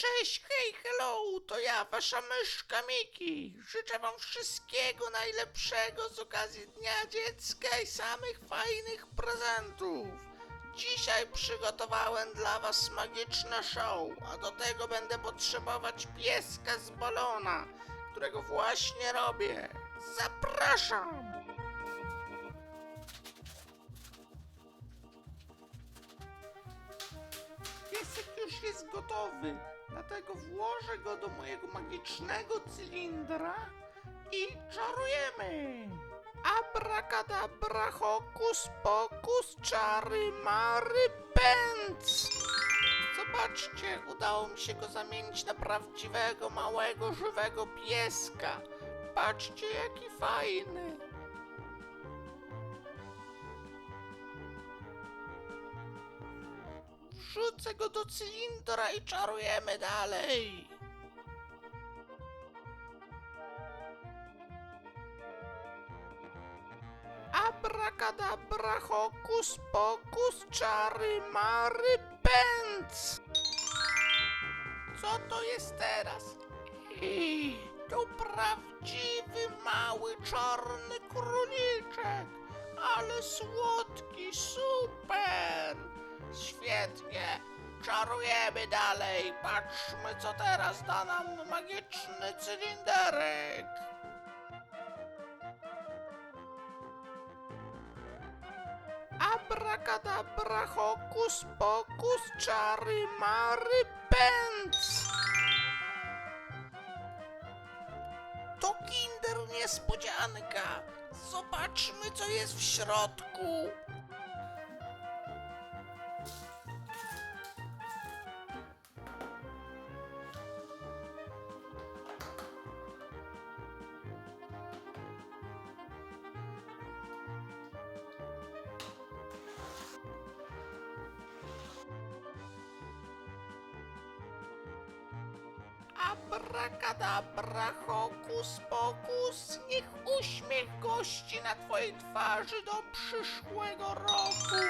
Cześć, hej, hello, to ja, wasza myszka Miki. Życzę wam wszystkiego najlepszego z okazji Dnia Dziecka i samych fajnych prezentów. Dzisiaj przygotowałem dla was magiczne show, a do tego będę potrzebować pieska z balona, którego właśnie robię. Zapraszam! Piesek już jest gotowy, dlatego włożę go do mojego magicznego cylindra i czarujemy. Abracadabra, hokus pokus, czary mary pędz. Zobaczcie, udało mi się go zamienić na prawdziwego, małego, żywego pieska. Patrzcie, jaki fajny. Wrzucę go do cylindra i czarujemy dalej. Abracadabra, hokus pokus, czary mary pędz. Co to jest teraz? I to prawdziwy mały czarny króliczek, ale słodki, super. Czarujemy dalej. Patrzmy, co teraz da nam magiczny cylinderek. Abracadabra, hokus pokus, czary mary pędz. To kinder niespodzianka. Zobaczmy, co jest w środku. Abracadabra, hokus pokus, niech uśmiech gości na twojej twarzy do przyszłego roku.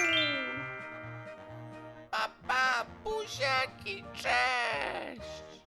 Pa, pa, buziaki, cześć!